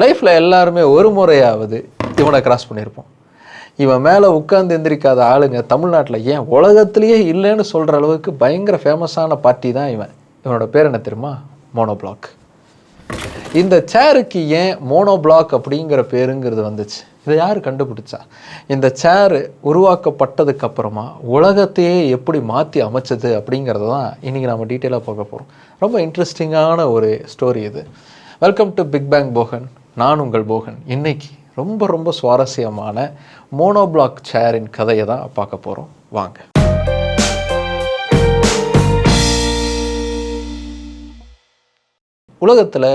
லைஃப்பில் எல்லாருமே ஒரு முறையாவது இவனை கிராஸ் பண்ணியிருப்போம். இவன் மேலே உட்கார்ந்து எந்திரிக்காத ஆளுங்க தமிழ்நாட்டில் ஏன் உலகத்துலேயே இல்லைன்னு சொல்கிற அளவுக்கு பயங்கர ஃபேமஸான பார்ட்டி தான் இவன். இவனோட பேர் என்ன தெரியுமா? மோனோபிளாக் இந்த சேருக்கு ஏன் மோனோ பிளாக் அப்படிங்கிற பேருங்கிறது வந்துச்சு. இதை யார் கண்டுபிடிச்சா? இந்த சேரு உருவாக்கப்பட்டதுக்கு அப்புறமா உலகத்தையே எப்படி மாற்றி அமைச்சது அப்படிங்கிறத தான் இன்றைக்கி நம்ம டீட்டெயிலாக பார்க்க போகிறோம் ரொம்ப இன்ட்ரெஸ்டிங்கான ஒரு ஸ்டோரி இது. Welcome to Big Bang Bogan நான் உங்கள் போகன். இன்னைக்கு ரொம்ப ரொம்ப சுவாரஸ்யமான மோனோபிளாக் சேரின் கதையை தான் பார்க்க போகிறோம் வாங்க. உலகத்தில்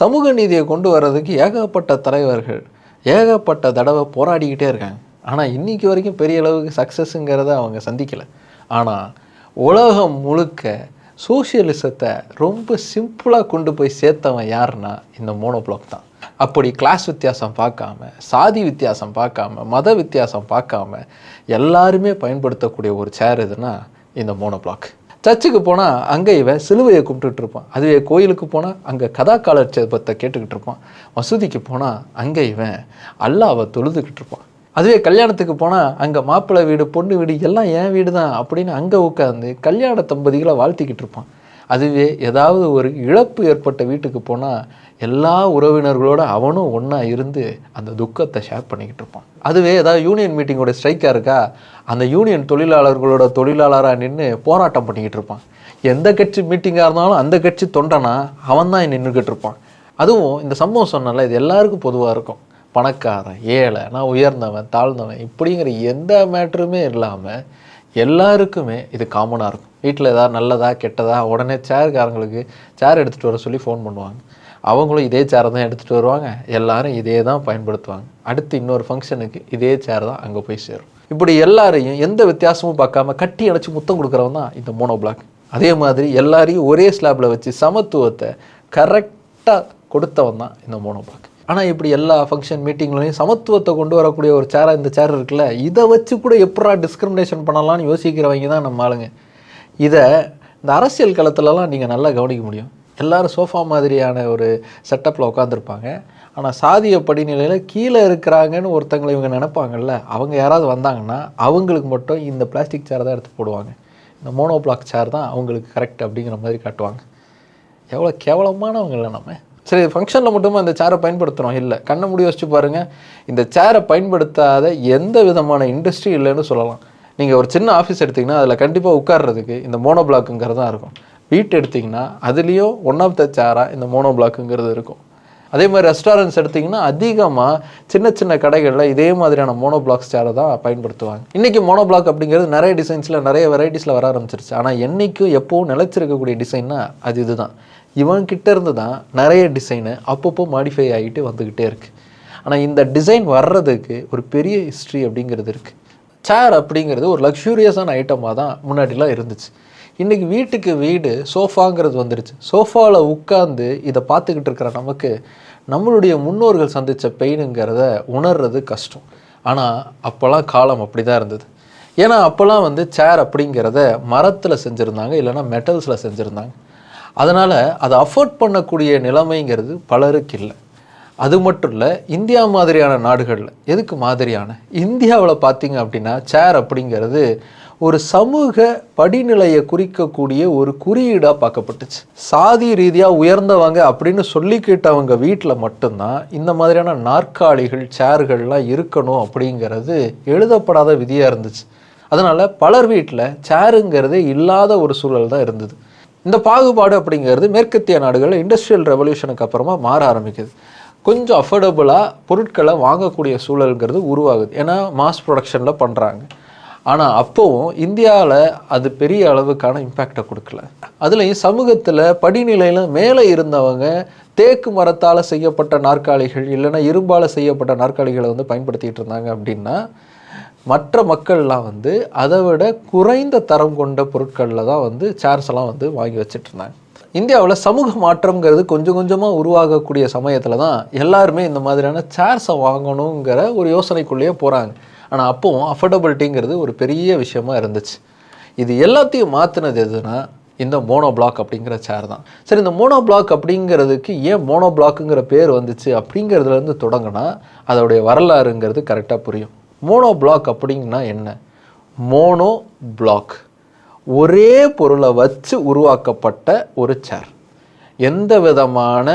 சமூக நீதியை கொண்டு வர்றதுக்கு ஏகப்பட்ட தலைவர்கள் ஏகப்பட்ட தடவை போராடிக்கிட்டே இருக்காங்க. ஆனால் இன்றைக்கி வரைக்கும் பெரிய அளவுக்கு சக்ஸஸுங்கிறத அவங்க சந்திக்கலை. ஆனால் உலகம் முழுக்க சோஷியலிசத்தை ரொம்ப சிம்பிளாக கொண்டு போய் சேர்த்தவன் யாருன்னா இந்த மோனோபிளாக் தான். அப்படி கிளாஸ் வித்தியாசம் பார்க்காம சாதி வித்தியாசம் பார்க்காம மத வித்தியாசம் பார்க்காம எல்லாருமே பயன்படுத்தக்கூடிய ஒரு சேர் எதுனா இந்த மோனோ பிளாக் சர்ச்சுக்கு போனால் அங்கே இவன் சிலுவையை கும்பிட்டுட்டு இருப்பான். அதுவே கோயிலுக்கு போனால் அங்கே கதாக்காலர் சேபத்தை கேட்டுக்கிட்டு இருப்பான். மசூதிக்கு போனால் அங்கே இவன் அல்லாவை தொழுதுகிட்டு இருப்பான். அதுவே கல்யாணத்துக்கு போனால் அங்கே மாப்பிள்ளை வீடு பொண்ணு வீடு எல்லாம் என் வீடு தான் அப்படின்னு அங்கே உட்காந்து கல்யாண தம்பதிகளை வாழ்த்திக்கிட்டு இருப்பான். அதுவே ஏதாவது ஒரு இழப்பு ஏற்பட்ட வீட்டுக்கு போனால் எல்லா உறவினர்களோட அவனும் ஒன்றா இருந்து அந்த துக்கத்தை ஷேர் பண்ணிக்கிட்டு இருப்பான். அதுவே ஏதாவது யூனியன் மீட்டிங்கோட ஸ்ட்ரைக்காக இருக்கா? அந்த யூனியன் தொழிலாளர்களோட தொழிலாளராக நின்று போராட்டம் பண்ணிக்கிட்டு இருப்பான். எந்த கட்சி மீட்டிங்காக இருந்தாலும் அந்த கட்சி தொண்டனா அவன் தான் நின்றுக்கிட்டு இருப்பான். அதுவும் இந்த சம்பவம் சொன்னால இது எல்லாருக்கும் பொதுவாக இருக்கும். பணக்காரன் ஏழை நான் உயர்ந்தவன் தாழ்ந்தவன் இப்படிங்கிற எந்த மேட்டருமே இல்லாமல் எல்லாருக்குமே இது காமனாக இருக்கும். வீட்டில் ஏதாவது நல்லதா கெட்டதா உடனே சேர்காரங்களுக்கு சேர் எடுத்துகிட்டு வர சொல்லி ஃபோன் பண்ணுவாங்க. அவங்களும் இதே சேரை தான் எடுத்துகிட்டு வருவாங்க. எல்லாரும் இதே தான் பயன்படுத்துவாங்க. அடுத்து இன்னொரு ஃபங்க்ஷனுக்கு இதே சேர் தான் அங்கே போய் சேரும். இப்படி எல்லாரையும் எந்த வித்தியாசமும் பார்க்காம கட்டி அணைச்சி முத்தம் கொடுக்குறவன் தான் இந்த மோனோ பிளாக் அதே மாதிரி எல்லாரையும் ஒரே ஸ்லாப்பில் வச்சு சமத்துவத்தை கரெக்டாக கொடுத்தவன் தான் இந்த மோனோ பிளாக் ஆனால் இப்படி எல்லா ஃபங்க்ஷன் மீட்டிங்லையும் சமத்துவத்தை கொண்டு வரக்கூடிய ஒரு சேராக இந்த சேர் இருக்குல்ல இதை வச்சு கூட எப்படா டிஸ்கிரிமினேஷன் பண்ணலாம்னு யோசிக்கிறவங்க தான் நம்ம ஆளுங்க. இதை இந்த அரசியல் களத்துலலாம் நீங்கள் நல்லா கவனிக்க முடியும். எல்லாரும் சோஃபா மாதிரியான ஒரு செட்டப்பில் உட்காந்துருப்பாங்க ஆனால் சாதிய படிநிலையில் கீழே இருக்கிறாங்கன்னு ஒருத்தங்களை இவங்க நினைப்பாங்கல்ல அவங்க யாராவது வந்தாங்கன்னா அவங்களுக்கு மட்டும் இந்த பிளாஸ்டிக் சேர் தான் எடுத்து போடுவாங்க. இந்த மோனோ பிளாக் சேர் தான் அவங்களுக்கு கரெக்ட் அப்படிங்கிற மாதிரி காட்டுவாங்க. எவ்வளோ கேவலமானவங்கள நம்ம. சரி ஃபங்க்ஷனில் மட்டுமே இந்த சேரை பயன்படுத்துகிறோம் இல்லை. கண்ணை முடி வச்சு பாருங்கள் இந்த சேரை பயன்படுத்தாத எந்த விதமான இண்டஸ்ட்ரி இல்லைன்னு சொல்லலாம். நீங்கள் ஒரு சின்ன ஆஃபீஸ் எடுத்திங்கன்னா அதில் கண்டிப்பாக உட்கார்றதுக்கு இந்த மோனோ பிளாக்குங்கிறது தான் இருக்கும். வீட்டு எடுத்திங்கன்னா அதுலேயும் ஒன் ஆஃப் த சேராக இந்த மோனோ பிளாக்குங்கிறது இருக்கும். அதே மாதிரி ரெஸ்டாரண்ட்ஸ் எடுத்திங்கன்னா அதிகமாக சின்ன சின்ன கடைகளில் இதே மாதிரியான மோனோ பிளாக்ஸ் சேரை தான் பயன்படுத்துவாங்க. இன்றைக்கி மோனோ பிளாக் அப்படிங்கிறது நிறைய டிசைன்ஸில் நிறைய வெரைட்டிஸில் வர ஆரம்பிச்சிருச்சு. ஆனால் என்றைக்கும் எப்போவும் நிலச்சிருக்கக்கூடிய டிசைன்னா அது இதுதான். இவன்கிட்ட இருந்து தான் நிறைய டிசைனு அப்பப்போ மாடிஃபை ஆகிட்டு வந்துக்கிட்டே இருக்குது ஆனால் இந்த டிசைன் வர்றதுக்கு ஒரு பெரிய ஹிஸ்ட்ரி அப்படிங்கிறது இருக்குது சேர் அப்படிங்கிறது ஒரு லக்ஸூரியஸான ஐட்டமாக தான் முன்னாடிலாம் இருந்துச்சு. இன்றைக்கி வீட்டுக்கு வீடு சோஃபாங்கிறது வந்துருச்சு. சோஃபாவில் உட்காந்து இதை பார்த்துக்கிட்டு இருக்கிற நமக்கு நம்மளுடைய முன்னோர்கள் சந்தித்த பெயினுங்கிறத உணர்றது கஷ்டம். ஆனால் அப்போல்லாம் காலம் அப்படி தான் இருந்தது. ஏன்னா அப்போல்லாம் வந்து சேர் அப்படிங்கிறத மரத்தில் செஞ்சுருந்தாங்க இல்லைன்னா மெட்டல்ஸில் செஞ்சுருந்தாங்க. அதனால் அதை அஃபோர்ட் பண்ணக்கூடிய நிலைமைங்கிறது பலருக்கு இல்லை. அது மட்டும் இல்லை இந்தியா மாதிரியான நாடுகளில் எதுக்கு மாதிரியான? இந்தியாவில் பார்த்தீங்க அப்படின்னா சேர் அப்படிங்கிறது ஒரு சமூக படிநிலையை குறிக்கக்கூடிய ஒரு குறியீடாக பார்க்கப்பட்டுச்சு. சாதி ரீதியாக உயர்ந்தவங்க அப்படின்னு சொல்லிக்கிட்டவங்க வீட்டில் மட்டும்தான் இந்த மாதிரியான நாற்காலிகள் சேர்கள்லாம் இருக்கணும் அப்படிங்கிறது எழுதப்படாத விதியாக இருந்துச்சு. அதனால் பலர் வீட்டில் சேருங்கிறதே இல்லாத ஒரு சூழல் தான் இருந்தது. இந்த பாகுபாடு அப்படிங்கிறது மேற்கத்திய நாடுகளில் இண்டஸ்ட்ரியல் ரெவல்யூஷனுக்கு அப்புறமா மாற ஆரம்பிக்குது. கொஞ்சம் அஃபோர்டபுளாக பொருட்களை வாங்கக்கூடிய சூழல்ங்கிறது உருவாகுது. ஏன்னா மாஸ் ப்ரொடக்ஷனில் பண்ணுறாங்க ஆனால் அப்போவும் இந்தியாவில் அது பெரிய அளவுக்கான இம்பேக்டை கொடுக்கல. அதுலேயும் சமூகத்தில் படிநிலையில் மேலே இருந்தவங்க தேக்கு மரத்தால் செய்யப்பட்ட நாற்காலிகள் இல்லைன்னா இரும்பால் செய்யப்பட்ட நாற்காலிகளை வந்து பயன்படுத்திகிட்டு இருந்தாங்க அப்படின்னா மற்ற மக்கள்லாம் வந்து அதை விட குறைந்த தரம் கொண்ட பொருட்களில் தான் வந்து சேர்ஸ் எல்லாம் வந்து வாங்கி வச்சுட்டு இருந்தாங்க. இந்தியாவில் சமூக மாற்றம்ங்கிறது கொஞ்சம் கொஞ்சமாக உருவாகக்கூடிய சமயத்தில் தான் எல்லாருமே இந்த மாதிரியான சேர்ஸை வாங்கணுங்கிற ஒரு யோசனைக்குள்ளேயே போகிறாங்க ஆனால் அப்போவும் அஃபோர்டபிலிட்டிங்கிறது ஒரு பெரிய விஷயமா இருந்துச்சு. இது எல்லாத்தையும் மாற்றினது எதுனா இந்த மோனோ பிளாக் அப்படிங்கிற சேர் தான். சரி இந்த மோனோ பிளாக் அப்படிங்கிறதுக்கு ஏன் மோனோ பிளாக்குங்கிற பேர் வந்துச்சு அப்படிங்கிறதுலேருந்து தொடங்கினா அதோடைய வரலாறுங்கிறது கரெக்டாக புரியும். மோனோ பிளாக் அப்படிங்கன்னா என்ன? மோனோ பிளாக் ஒரே பொருளை வச்சு உருவாக்கப்பட்ட ஒரு சேர் எந்த விதமான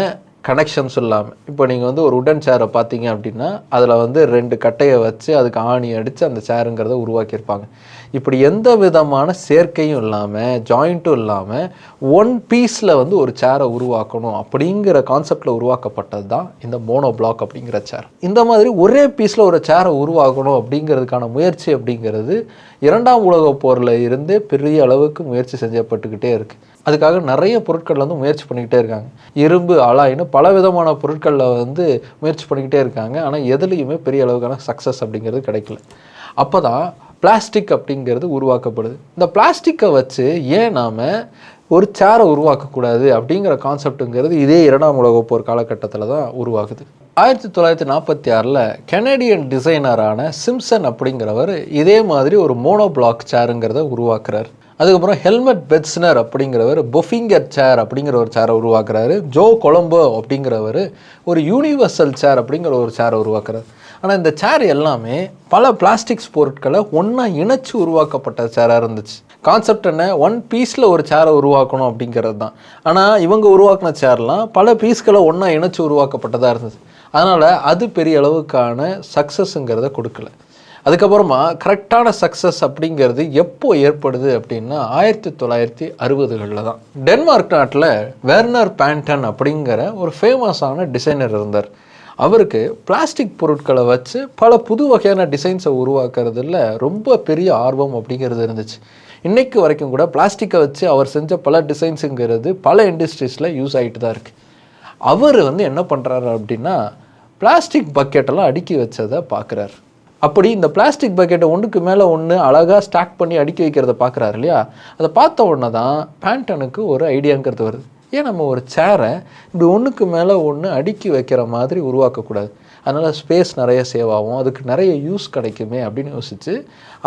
கனெக்ஷன்ஸ் இல்லாமல் இப்போ நீங்கள் வந்து ஒரு உடன் சேரை பார்த்தீங்க அப்படின்னா அதில் வந்து ரெண்டு கட்டையை வச்சு அதுக்கு ஆணி அடித்து அந்த சேருங்கிறத உருவாக்கியிருப்பாங்க. இப்படி எந்த விதமான சேர்க்கையும் இல்லாமல் ஜாயிண்ட்டும் இல்லாமல் ஒன் பீஸில் வந்து ஒரு சேரை உருவாக்கணும் அப்படிங்கிற கான்செப்டில் உருவாக்கப்பட்டது தான் இந்த மோனோ பிளாக் அப்படிங்கிற சேர் இந்த மாதிரி ஒரே பீஸில் ஒரு சேரை உருவாக்கணும் அப்படிங்கிறதுக்கான முயற்சி அப்படிங்கிறது இரண்டாம் உலகப் போரில் இருந்தே பெரிய அளவுக்கு முயற்சி செஞ்சப்பட்டுக்கிட்டே இருக்குது அதுக்காக நிறைய பொருட்கள் வந்து முயற்சி பண்ணிக்கிட்டே இருக்காங்க. இரும்பு அலாயின்னு பல விதமான பொருட்களில் வந்து முயற்சி பண்ணிக்கிட்டே இருக்காங்க. ஆனால் எதுலேயுமே பெரிய அளவுக்கான சக்ஸஸ் அப்படிங்கிறது கிடைக்கல. அப்போ தான் பிளாஸ்டிக் அப்படிங்கிறது உருவாக்கப்படுது. இந்த பிளாஸ்டிக்கை வச்சு ஏன் நாம் ஒரு சேரை உருவாக்கக்கூடாது அப்படிங்கிற கான்செப்ட்டுங்கிறது இதே இரண்டாம் உலக போர் காலகட்டத்தில் தான் உருவாகுது. ஆயிரத்தி தொள்ளாயிரத்தி நாற்பத்தி ஆறில் கெனடியன் டிசைனரான சிம்சன் அப்படிங்கிறவர் இதே மாதிரி ஒரு மோனோ பிளாக் சேருங்கிறத உருவாக்குறார். அதுக்கப்புறம் ஹெல்மெட் பெட்ஸ்னர் அப்படிங்கிறவர் பொஃபிங்கர் சேர் அப்படிங்கிற ஒரு சேரை உருவாக்குறாரு. ஜோ கொலம்போ அப்படிங்கிறவர் ஒரு யூனிவர்சல் சேர் அப்படிங்கிற ஒரு சேரை உருவாக்குறாரு. ஆனால் இந்த சேர் எல்லாமே பல பிளாஸ்டிக்ஸ் பொருட்களை ஒன்றா இணைச்சு உருவாக்கப்பட்ட சேராக இருந்துச்சு. கான்செப்ட் என்ன? ஒன் பீஸில் ஒரு சேரை உருவாக்கணும் அப்படிங்கிறது தான் ஆனால் இவங்க உருவாக்கின சேர்லாம் பல பீஸ்களை ஒன்றா இணைச்சு உருவாக்கப்பட்டதாக இருந்துச்சு. அதனால் அது பெரிய அளவுக்கான சக்ஸஸுங்கிறத கொடுக்கல. அதுக்கப்புறமா கரெக்டான சக்ஸஸ் அப்படிங்கிறது எப்போ ஏற்படுது அப்படின்னா ஆயிரத்தி தொள்ளாயிரத்தி அறுபதுகளில் தான். டென்மார்க் நாட்டில் வெர்னர் பேண்டன் அப்படிங்கிற ஒரு ஃபேமஸான டிசைனர் இருந்தார். அவருக்கு பிளாஸ்டிக் பொருட்களை வச்சு பல புது வகையான டிசைன்ஸை உருவாக்குறதுல ரொம்ப பெரிய ஆர்வம் அப்படிங்கிறது இருந்துச்சு. இன்றைக்கு வரைக்கும் கூட பிளாஸ்டிக்கை வச்சு அவர் செஞ்ச பல டிசைன்ஸுங்கிறது பல இண்டஸ்ட்ரீஸில் யூஸ் ஆகிட்டு தான் இருக்குது அவர் வந்து என்ன பண்ணுறாரு அப்படின்னா பிளாஸ்டிக் பக்கெட்டெல்லாம் அடுக்கி வச்சதை பார்க்குறாரு அப்படி இந்த பிளாஸ்டிக் பக்கெட்டை ஒன்றுக்கு மேலே ஒன்று அழகாக ஸ்டாக் பண்ணி அடுக்கி வைக்கிறத பார்க்குறாரு இல்லையா? அதை பார்த்த உடனே தான் பேண்டனுக்கு ஒரு ஐடியாங்கிறது வருது. ஏன் நம்ம ஒரு சேரை இப்படி ஒன்றுக்கு மேலே ஒன்று அடுக்கி வைக்கிற மாதிரி உருவாக்கக்கூடாது அதனால் ஸ்பேஸ் நிறைய சேவ் ஆகும். அதுக்கு நிறைய யூஸ் கிடைக்குமே அப்படின்னு யோசித்து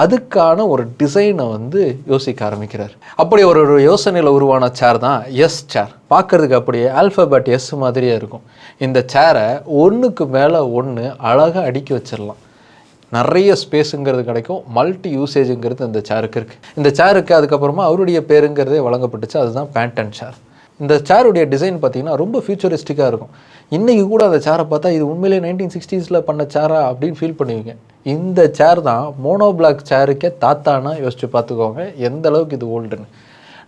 அதுக்கான ஒரு டிசைனை வந்து யோசிக்க ஆரம்பிக்கிறார். அப்படி ஒரு ஒரு யோசனையில் உருவான சேர் தான் எஸ் சேர் பார்க்குறதுக்கு அப்படியே ஆல்ஃபபெட் எஸ் மாதிரியே இருக்கும். இந்த சேரை ஒன்றுக்கு மேலே ஒன்று அழகாக அடுக்கி வச்சிடலாம். நிறைய ஸ்பேஸுங்கிறது கிடைக்கும். மல்டி யூசேஜுங்கிறது இந்த சேருக்கு இருக்குது இந்த சேருக்கு அதுக்கப்புறமா அவருடைய பேருங்கிறதே வழங்கப்பட்டுச்சு. அதுதான் பேண்டன் சேர் இந்த சேருடைய டிசைன் பார்த்தீங்கன்னா ரொம்ப ஃபியூச்சரிஸ்டிக்காக இருக்கும். இன்றைக்கி கூட அந்த சேரை பார்த்தா இது உண்மையிலே நைன்டீன் சிக்ஸ்டீஸில் பண்ண சேரா அப்படின்னு ஃபீல் பண்ணுவீங்க. இந்த சேர் தான் மோனோ பிளாக் சேருக்கே தாத்தானா யோசிச்சு பார்த்துக்கோங்க எந்த அளவுக்கு இது ஓல்டுன்னு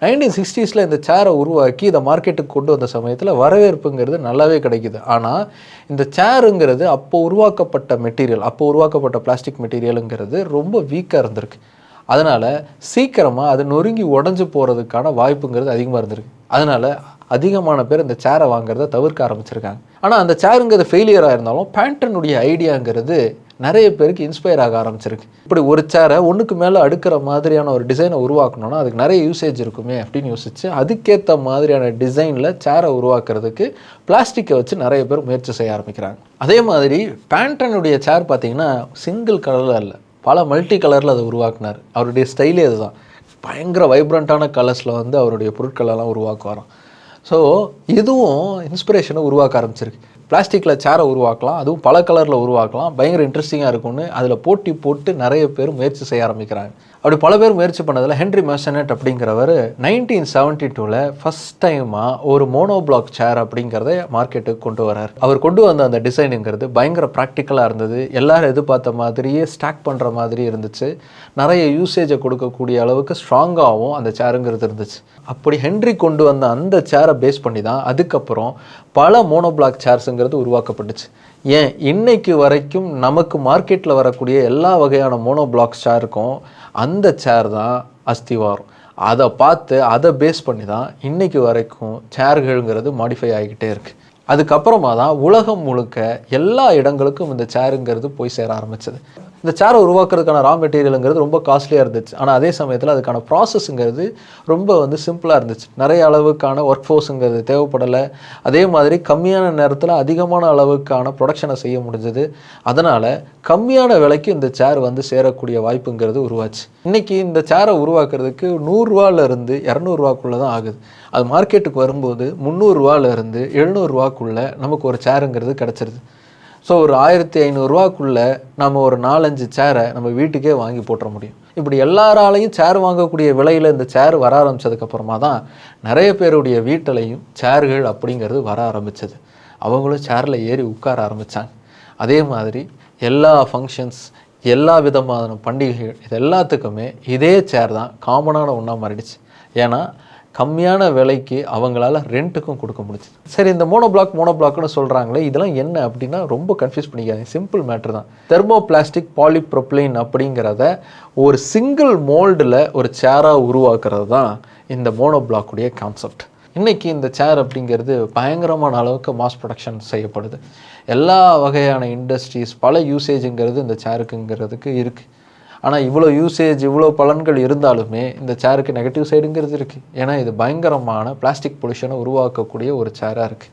நைன்டீன் சிக்ஸ்டீஸில் இந்த சேரை உருவாக்கி இதை மார்க்கெட்டுக்கு கொண்டு வந்த சமயத்தில் வரவேற்புங்கிறது நல்லாவே கிடைக்குது. ஆனால் இந்த சேருங்கிறது அப்போ உருவாக்கப்பட்ட மெட்டீரியல் அப்போ உருவாக்கப்பட்ட பிளாஸ்டிக் மெட்டீரியலுங்கிறது ரொம்ப வீக்காக இருந்திருக்கு. அதனால் சீக்கிரமாக அது நொறுங்கி உடஞ்சி போகிறதுக்கான வாய்ப்புங்கிறது அதிகமாக இருந்திருக்கு. அதனால் அதிகமான பேர் இந்த சேரை வாங்குறத தவிர்க்க ஆரம்பிச்சிருக்காங்க. ஆனால் அந்த சேருங்கிறது ஃபெயிலியராக இருந்தாலும் பேண்டனுடைய ஐடியாங்கிறது நிறைய பேருக்கு இன்ஸ்பயர் ஆக ஆரம்பிச்சிருக்கு. இப்படி ஒரு சேரை ஒன்றுக்கு மேலே அடுக்கிற மாதிரியான ஒரு டிசைனை உருவாக்கணும்னா அதுக்கு நிறைய யூசேஜ் இருக்குமே அப்படின்னு யோசிச்சு அதுக்கேற்ற மாதிரியான டிசைனில் சேரை உருவாக்குறதுக்கு பிளாஸ்டிக்கை வச்சு நிறைய பேர் முயற்சி செய்ய ஆரம்பிக்கிறாங்க. அதே மாதிரி பேண்டனுடைய சேர் பார்த்தீங்கன்னா சிங்கிள் கலரில் இல்லை பல மல்டி கலரில் அதை உருவாக்குனார். அவருடைய ஸ்டைலே அதுதான். பயங்கர வைப்ரண்ட்டான கலர்ஸில் வந்து அவருடைய பொருட்களெல்லாம் உருவாக்குவாராம். ஸோ இதுவும் இன்ஸ்பிரேஷனை உருவாக்க ஆரம்பிச்சிருக்கு. பிளாஸ்டிக்கில் சேரை உருவாக்கலாம் அதுவும் பல கலரில் உருவாக்கலாம். பயங்கர இன்ட்ரெஸ்டிங்காக இருக்கும்னு அதில் போட்டி போட்டு நிறைய பேர் முயற்சி செய்ய ஆரம்பிக்கிறாங்க. அப்படி பல பேர் முயற்சி பண்ணதில் ஹென்ரி மேசனட் அப்படிங்கிறவர் நைன்டீன் செவன்ட்டி டூவில் ஃபஸ்ட் டைமாக ஒரு மோனோ பிளாக் சேர் அப்படிங்கிறத மார்க்கெட்டுக்கு கொண்டு வரார் அவர் கொண்டு வந்த அந்த டிசைனுங்கிறது பயங்கர ப்ராக்டிக்கலாக இருந்தது. எல்லாரும் எதிர்பார்த்த மாதிரியே ஸ்டாக் பண்ணுற மாதிரி இருந்துச்சு. நிறைய யூசேஜை கொடுக்கக்கூடிய அளவுக்கு ஸ்ட்ராங்காகவும் அந்த சேருங்கிறது இருந்துச்சு. அப்படி ஹென்ரி கொண்டு வந்த அந்த சேரை பேஸ் பண்ணி தான் அதுக்கப்புறம் பல மோனோ பிளாக் சேர்ஸுங்கிறது உருவாக்கப்பட்டுச்சு. ஏன்? இன்னைக்கு வரைக்கும் நமக்கு மார்க்கெட்டில் வரக்கூடிய எல்லா வகையான மோனோ பிளாக் சேருக்கும் அந்த சேர் தான் அஸ்திவாரம் அதை பார்த்து அதை பேஸ் பண்ணி தான் இன்றைக்கு வரைக்கும் சேர்கள்ங்கிறது மாடிஃபை ஆகிக்கிட்டே இருக்குது அதுக்கப்புறமா தான் உலகம் முழுக்க எல்லா இடங்களுக்கும் இந்த சேருங்கிறது போய் சேர ஆரம்பிச்சது. இந்த சேரை உருவாக்குறதுக்கான ரா மெட்டீரியலுங்கிறது ரொம்ப காஸ்ட்லியாக இருந்துச்சு. ஆனால் அதே சமயத்தில் அதுக்கான ப்ராசஸ்ங்கிறது ரொம்ப வந்து சிம்பிளாக இருந்துச்சு. நிறைய அளவுக்கான ஒர்க் ஃபோர்ஸுங்கிறது தேவைப்படலை. அதே மாதிரி கம்மியான நேரத்தில் அதிகமான அளவுக்கான ப்ரொடக்ஷனை செய்ய முடிஞ்சது. அதனால் கம்மியான விலைக்கு இந்த சேர் வந்து சேரக்கூடிய வாய்ப்புங்கிறது உருவாச்சு. இன்றைக்கி இந்த சேரை உருவாக்குறதுக்கு நூறுரூவாலேருந்து இரநூறுவாக்குள்ளே தான் ஆகுது. அது மார்க்கெட்டுக்கு வரும்போது முந்நூறுரூவாலேருந்து எழுநூறுவாக்குள்ளே நமக்கு ஒரு சேருங்கிறது கிடச்சிருது. ஸோ ஒரு ஆயிரத்தி ஐநூறுரூவாக்குள்ளே நம்ம ஒரு நாலஞ்சு சேரை நம்ம வீட்டுக்கே வாங்கி போட்டுற முடியும். இப்படி எல்லாராலையும் சேர் வாங்கக்கூடிய விலையில் இந்த சேர் வர ஆரம்பித்ததுக்கப்புறமா தான் நிறைய பேருடைய வீட்டிலையும் சேர்கள் அப்படிங்கிறது வர ஆரம்பித்தது அவங்களும் சேரில் ஏறி உட்கார ஆரம்பித்தாங்க அதே மாதிரி எல்லா ஃபங்க்ஷன்ஸ் எல்லா விதமான பண்டிகைகள் இது எல்லாத்துக்குமே இதே சேர் தான் காமனான ஒன்றா மாறிடுச்சு. ஏன்னா கம்மியான விலைக்கு அவங்களால ரெண்ட்டுக்கும் கொடுக்க முடிஞ்சுது. சரி இந்த மோனோ பிளாக் மோனோ பிளாக்னு சொல்கிறாங்களே இதெல்லாம் என்ன அப்படின்னா ரொம்ப கன்ஃபியூஸ் பண்ணிக்காதீங்க. சிம்பிள் மேட்ரு தான். தெர்மோ பிளாஸ்டிக் பாலிப்ரொப்ளைன் அப்படிங்கிறத ஒரு சிங்கிள் மோல்டில் ஒரு சேராக உருவாக்குறது தான் இந்த மோனோ பிளாக்குடைய கான்செப்ட் இன்றைக்கி இந்த சேர் அப்படிங்கிறது பயங்கரமான அளவுக்கு மாஸ் ப்ரொடக்ஷன் செய்யப்படுது. எல்லா வகையான இண்டஸ்ட்ரீஸ் பல யூசேஜுங்கிறது இந்த சேருக்குங்கிறதுக்கு இருக்குது ஆனால் இவ்வளோ யூசேஜ் இவ்வளோ பலன்கள் இருந்தாலுமே இந்த சேருக்கு நெகட்டிவ் சைடுங்கிறது இருக்குது ஏன்னா இது பயங்கரமான பிளாஸ்டிக் பொல்யூஷனை உருவாக்கக்கூடிய ஒரு சேராக இருக்குது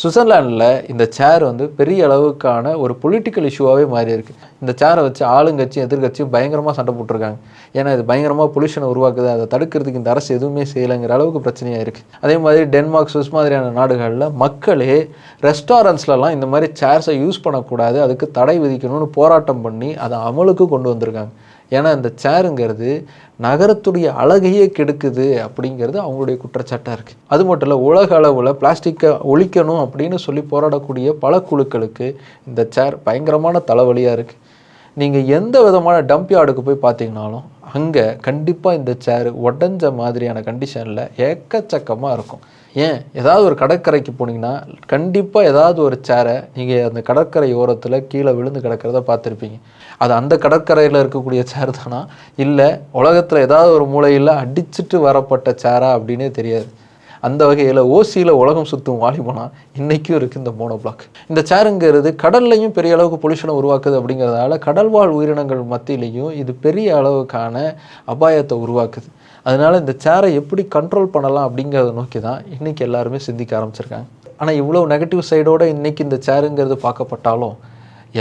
சுவிட்சர்லாண்டில் இந்த சேர் வந்து பெரிய அளவுக்கான ஒரு பொலிட்டிக்கல் இஷ்யூவாகவே மாறி இருக்குது இந்த சேரை வச்சு ஆளுங்கட்சியும் எதிர்கட்சியும் பயங்கரமாக சண்டை போட்டிருக்காங்க. ஏன்னா இது பயங்கரமாக பொல்யூஷனை உருவாக்குது. அதை தடுக்கிறதுக்கு இந்த அரசு எதுவுமே செய்யலைங்கிற அளவுக்கு பிரச்சனையாக இருக்குது அதே மாதிரி டென்மார்க் சுவிஸ் மாதிரியான நாடுகளில் மக்களே ரெஸ்டாரண்ட்ஸ்லலாம் இந்த மாதிரி சேர்ஸை யூஸ் பண்ணக்கூடாது. அதுக்கு தடை விதிக்கணும்னு போராட்டம் பண்ணி அதை அமலுக்கு கொண்டு வந்திருக்காங்க. ஏன்னா இந்த சேருங்கிறது நகரத்துடைய அழகையே கெடுக்குது அப்படிங்கிறது அவங்களுடைய குற்றச்சாட்டாக இருக்குது அது மட்டும் இல்லை உலக அளவில் பிளாஸ்டிக்கை ஒழிக்கணும் அப்படின்னு சொல்லி போராடக்கூடிய பல குழுக்களுக்கு இந்த சேர் பயங்கரமான தலைவலியாக இருக்குது நீங்கள் எந்த விதமான டம்ப் யார்டுக்கு போய் பார்த்தீங்கனாலும் அங்கே கண்டிப்பாக இந்த சேர் உடஞ்ச மாதிரியான கண்டிஷனில் ஏக்கச்சக்கமாக இருக்கும். ஏன்? ஏதாவது ஒரு கடற்கரைக்கு போனீங்கன்னா கண்டிப்பாக ஏதாவது ஒரு சேரை நீங்கள் அந்த கடற்கரை ஓரத்தில் கீழே விழுந்து கிடக்கிறத பார்த்துருப்பீங்க. அது அந்த கடற்கரையில் இருக்கக்கூடிய சேர் தானா? இல்லை உலகத்தில் ஏதாவது ஒரு மூலையில் அடிச்சிட்டு வரப்பட்ட சேரா அப்படின்னே தெரியாது. அந்த வகையில் ஓசியில் உலகம் சுற்றும் வாலிபனா இன்றைக்கும் இருக்குது இந்த மோனோ பிளாக் இந்த சேருங்கிறது கடல்லையும் பெரிய அளவுக்கு பொல்யூஷனை உருவாக்குது அப்படிங்கிறதால கடல்வாழ் உயிரினங்கள் மத்தியிலையும் இது பெரிய அளவுக்கான அபாயத்தை உருவாக்குது. அதனால் இந்த சேரை எப்படி கண்ட்ரோல் பண்ணலாம் அப்படிங்கிறத நோக்கி தான் இன்றைக்கி எல்லாருமே சிந்திக்க ஆரம்பிச்சிருக்காங்க. ஆனால் இவ்வளோ நெகட்டிவ் சைடோடு இன்றைக்கி இந்த சேருங்கிறது பார்க்கப்பட்டாலும்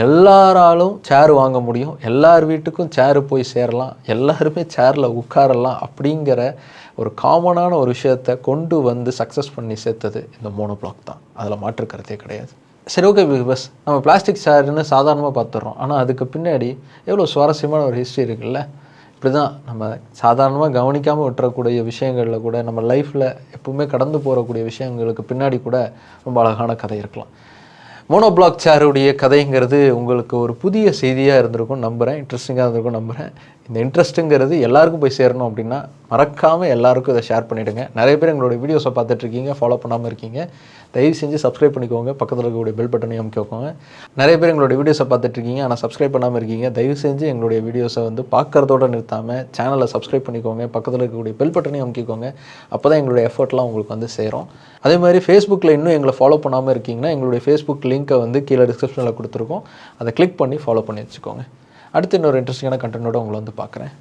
எல்லாராலும் சேர் வாங்க முடியும். எல்லார் வீட்டுக்கும் சேரு போய் சேரலாம். எல்லாருமே சேரில் உட்காரலாம் அப்படிங்கிற ஒரு காமனான ஒரு விஷயத்தை கொண்டு வந்து சக்ஸஸ் பண்ணி சேர்த்தது இந்த மோனோ பிளாக் தான். அதில் மாற்றுக்கிறதே கிடையாது. சரி ஓகே பஸ் நம்ம பிளாஸ்டிக் சேர்னு சாதாரணமாக பார்த்துட்றோம். ஆனால் அதுக்கு பின்னாடி எவ்வளோ சுவாரஸ்யமான ஒரு ஹிஸ்ட்ரி இருக்குல்ல? இப்படி தான் நம்ம சாதாரணமாக கவனிக்காமல் விட்டுறக்கூடிய விஷயங்களில் கூட நம்ம லைஃப்பில் எப்பவுமே கடந்து போகக்கூடிய விஷயங்களுக்கு பின்னாடி கூட ரொம்ப அழகான கதை இருக்கலாம். மோனோபிளாக் சேருடைய கதைங்கிறது உங்களுக்கு ஒரு புதிய செய்தியாக இருந்திருக்கும் நம்புகிறேன் இன்ட்ரெஸ்டிங்காக இருந்திருக்கும் நம்புகிறேன் இந்த இன்ட்ரெஸ்ட்டுங்கிறது எல்லாருக்கும் போய் சேரணும் அப்படின்னா மறக்காமல் எல்லாருக்கும் இதை ஷேர் பண்ணிவிடுங்க நிறைய பேர் எங்களோட வீடியோஸை பார்த்துட்ருக்கீங்க ஃபாலோ பண்ணாமல் இருக்கீங்க. தயவு செஞ்சு சப்ஸ்கிரைப் பண்ணிக்கோங்க பக்கத்தில் இருக்கக்கூடிய பெல் பட்டனையும் அமைக்கோங்க நிறைய பேர் எங்களோட வீடியோஸை பார்த்துட்ருக்கீங்க ஆனால் சப்ஸ்கிரைப் பண்ணாமல் இருக்கீங்க தயவு செஞ்சு எங்களுடைய வீடியோஸை வந்து பார்க்குறதோட நிறுத்தாமல் சேனலை சப்ஸ்கிரைப் பண்ணிக்கோங்க பக்கத்தில் இருக்கக்கூடிய பெல் பட்டனையும் அமைக்கிக்கோங்க அப்போ தான் எங்களுடைய எஃபர்ட்லாம் உங்களுக்கு வந்து சேரும். அதே மாதிரி ஃபேஸ்புக்கில் இன்னும் எங்களை ஃபாலோ பண்ணாமல் இருக்கீங்கன்னா எங்களுடைய ஃபேஸ்புக் லிங்க்கை வந்து கீழே டிஸ்கிரிப்ஷனில் கொடுத்துருக்கோம். அதை கிளிக் பண்ணி ஃபாலோ பண்ணி வச்சுக்கோங்க. அடுத்து இன்னொரு இன்ட்ரெஸ்டிங்கான கண்டென்ட்டோட உங்களை வந்து பார்க்குறேன்.